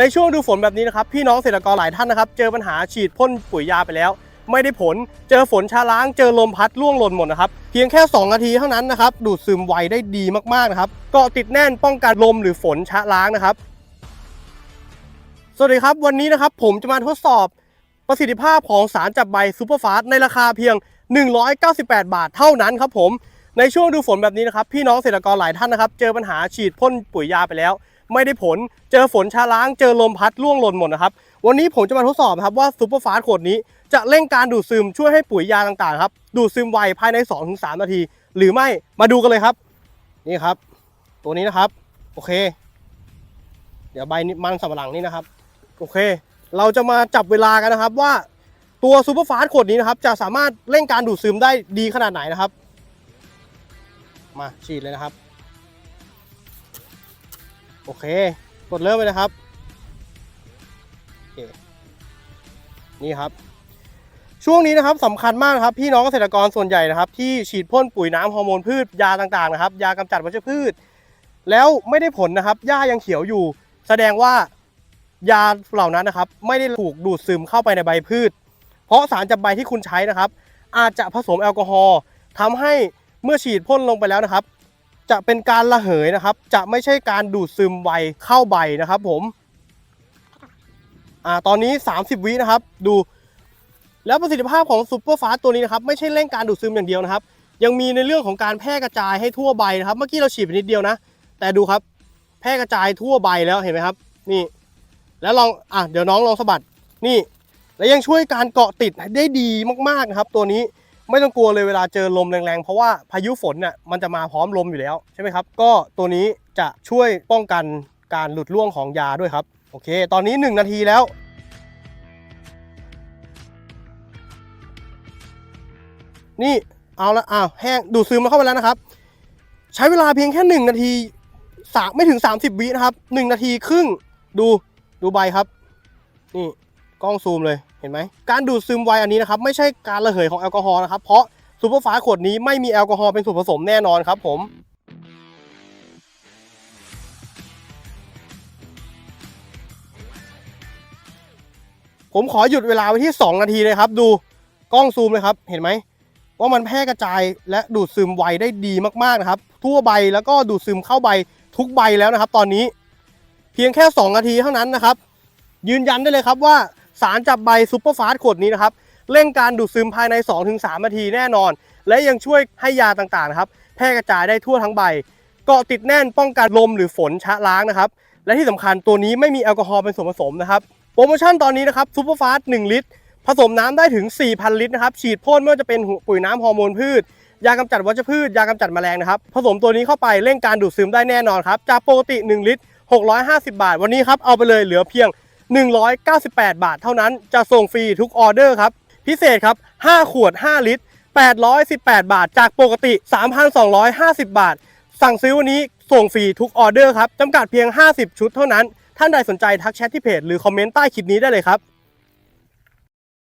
ในช่วงดูฝนแบบนี้นะครับพี่น้องเกษตรกรหลายท่านนะครับเจอปัญหาฉีดพ่นปุ๋ยยาไปแล้ว ไม่ได้ผลเจอฝนชาล้างเจอลมพัดล่วงหล่นหมดนะครับเพียงแค่ 2 นาทีเท่านั้นนะครับดูดซึมไวได้ดีมากๆนะครับเกาะติดแน่นป้องกันลมหรือฝนชะล้างนะครับ สวัสดีครับวันนี้นะครับผมจะมาทดสอบประสิทธิภาพของสารจับใบซูเปอร์ฟาสในราคาเพียง 198 บาทเท่านั้นครับผมในช่วงดูฝนแบบนี้นะครับพี่น้องเกษตรกรหลายท่านนะครับเจอปัญหาฉีดพ่นปุ๋ยยาไปแล้ว ไม่ได้ผล เจอฝนชาล้าง เจอลมพัดล่วงหล่นหมดนะครับ วันนี้ผมจะมาทดสอบครับว่าซูเปอร์ฟาสขวดนี้จะเร่งการดูดซึมช่วยให้ปุ๋ยยาต่างๆครับ ดูดซึมไวภายใน 2-3 นาที หรือไม่ มาดูกันเลยครับ นี่ครับ ตัวนี้นะครับ โอเค เดี๋ยวใบมันสำปะหลังนี่นะครับ โอเค เราจะมาจับเวลากันนะครับว่าตัวซูเปอร์ฟาสขวดนี้นะครับ จะสามารถเร่งการดูดซึมได้ดีขนาดไหนนะครับ มาฉีดเลยนะครับ โอเค กดเริ่มเลยนะครับโอเคนี่ครับ ช่วงนี้นะครับสำคัญมากนะครับ พี่น้องเกษตรกรส่วนใหญ่นะครับ ที่ฉีดพ่นปุ๋ยน้ำฮอร์โมนพืชยาต่างๆนะครับ ยากำจัดวัชพืช แล้วไม่ได้ผลนะครับหญ้ายังเขียวอยู่ แสดงว่ายาเหล่านั้นนะครับ ไม่ได้ถูกดูดซึมเข้าไปในใบพืช เพราะสารจับใบที่คุณใช้นะครับ อาจจะผสมแอลกอฮอล์ทำให้เมื่อฉีดพ่นลงไปแล้วนะครับ จะเป็นการระเหยนะครับ จะไม่ใช่การดูดซึมไวเข้าใบนะครับผมอ่าตอนนี้ 30 วินะครับ ดู แล้วประสิทธิภาพของซูเปอร์ฟาสตัวนี้นะครับ ไม่ใช่เร่งการดูดซึมอย่างเดียวนะครับ ยังมีในเรื่องของการแพร่กระจายให้ทั่วใบนะครับ เมื่อกี้เราฉีดไปนิดเดียวนะ แต่ดูครับ แพร่กระจายทั่วใบแล้วเห็นไหมครับ นี่ แล้วลองอะเดี๋ยวน้องลองสะบัดนี่ และยังช่วยการเกาะติดได้ดีมากๆนะครับ ตัวนี้ ไม่ต้องกลัวเลยเวลาเจอลมแรงๆ เพราะว่าพายุฝนเนี่ยมันจะมาพร้อมลมอยู่แล้วใช่ไหมครับ ก็ตัวนี้จะช่วยป้องกันการหลุดร่วงของยาด้วยครับ โอเค ตอนนี้ 1 นาทีแล้ว นี่เอาละอ้าวแห้งดูดซึมมาเข้าไปแล้วนะครับ ใช้เวลาเพียงแค่ 1 นาทีสามไม่ถึง 30 วินะครับ 1 นาทีครึ่งดูดูใบครับ นี่กล้องซูมเลย เห็นไหมการดูดซึมไวอันนี้นะครับไม่ใช่การระเหยของแอลกอฮอล์นะครับเพราะซูเปอร์ฟาสขวดนี้ไม่มีแอลกอฮอล์เป็นส่วนผสมแน่นอนครับผมผมขอหยุดเวลาไว้ที่ 2 นาทีเลยครับ ดูกล้องซูมเลยครับ เห็นไหม ว่ามันแพร่กระจายและดูดซึมไวได้ดีมากๆนะครับ ทั่วใบแล้วก็ดูดซึมเข้าใบทุกใบแล้วนะครับ ตอนนี้เพียงแค่ 2 นาทีเท่านั้นนะครับ ยืนยันได้เลยครับว่า สารจับใบซูเปอร์ฟาสต์ขวดนี้นะครับเร่งการดูดซึมภายใน 2-3นาทีแน่นอน และยังช่วยให้ยาต่างๆครับแพร่กระจายได้ทั่วทั้งใบเกาะติดแน่นป้องกันลมหรือฝนชะล้างนะครับ และที่สำคัญตัวนี้ไม่มีแอลกอฮอล์เป็นส่วนผสมนะครับโปรโมชั่นตอนนี้นะครับซูเปอร์ฟาสต์1ลิตร ผสมน้ำได้ถึง 4,000 ลิตรนะครับฉีดพ่นไม่ว่าจะเป็นปุ๋ยน้ำฮอร์โมนพืช ยากำจัดวัชพืช ยากำจัดแมลงนะครับผสมตัวนี้เข้าไปเร่งการดูดซึมได้แน่นอนครับจากปกติ 1 ลิตร 650 บาท วันนี้ครับเอาไปเลยเหลือเพียง 198 บาทเท่านั้นจะส่งฟรีทุกออเดอร์ครับ พิเศษครับ 5 ขวด 5 ลิตร 818 บาท จากปกติ 3,250 บาท สั่งซื้อวันนี้ส่งฟรีทุกออเดอร์ครับจำกัดเพียง 50 ชุดเท่านั้น ท่านใดสนใจทักแชทที่เพจหรือคอมเมนต์ใต้คลิปนี้ได้เลยครับ